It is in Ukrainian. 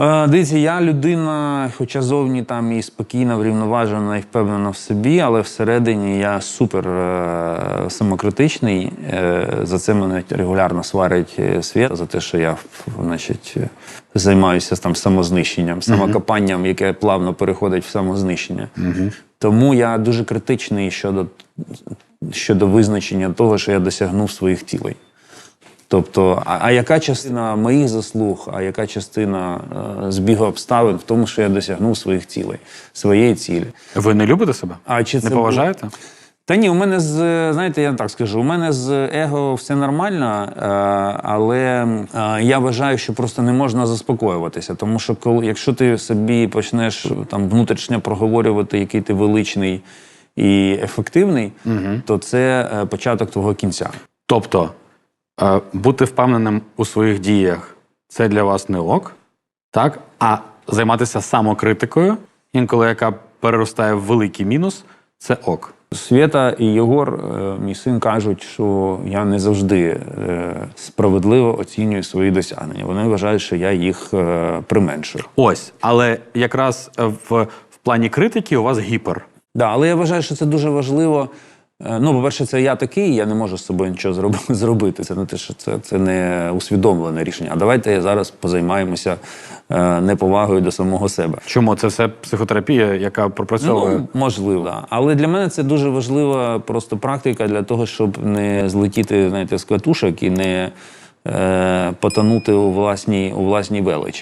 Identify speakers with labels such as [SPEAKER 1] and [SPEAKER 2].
[SPEAKER 1] Е, Дивіться, я людина, хоча зовні там і спокійна, врівноважена і впевнена в собі, але всередині я супер е, самокритичний. Е, за це мене регулярно сварить е, світ, за те, що я значить, е, займаюся там самознищенням, самокопанням, яке плавно переходить в самознищення. Тому я дуже критичний щодо, щодо визначення того, що я досягнув своїх цілей. Тобто, а, а яка частина моїх заслуг, а яка частина е, збігу обставин в тому, що я досягнув своїх цілей, своєї цілі?
[SPEAKER 2] Ви не любите себе?
[SPEAKER 1] А чи
[SPEAKER 2] не
[SPEAKER 1] це
[SPEAKER 2] поважаєте?
[SPEAKER 1] Та ні, у мене з знаєте, я так скажу, у мене з его все нормально, е, але е, я вважаю, що просто не можна заспокоюватися. Тому що коли, якщо ти собі почнеш там внутрішньо проговорювати, який ти величний і ефективний, то це е, початок твого кінця.
[SPEAKER 2] Тобто, бути впевненим у своїх діях це для вас не ок, так? А займатися самокритикою, інколи яка переростає в великий мінус, це ок.
[SPEAKER 1] Свєта і Єгор, е, мій син, кажуть, що я не завжди е, справедливо оцінюю свої досягнення. Вони вважають, що я їх е, применшую.
[SPEAKER 2] Ось, але якраз е, в, в плані критики у вас гіпер.
[SPEAKER 1] Да, але я вважаю, що це дуже важливо. Е, Ну, по-перше, це я такий, я не можу з собою нічого зробити. Це не те, що це, це не усвідомлене рішення. А давайте зараз позаймаємося е, неповагою до самого себе.
[SPEAKER 2] Чому це все психотерапія, яка пропрацьовує?
[SPEAKER 1] Ну, можливо, да. але для мене це дуже важлива просто практика для того, щоб не злетіти знаєте, з катушок і не е, потонути у власній, у власній величі.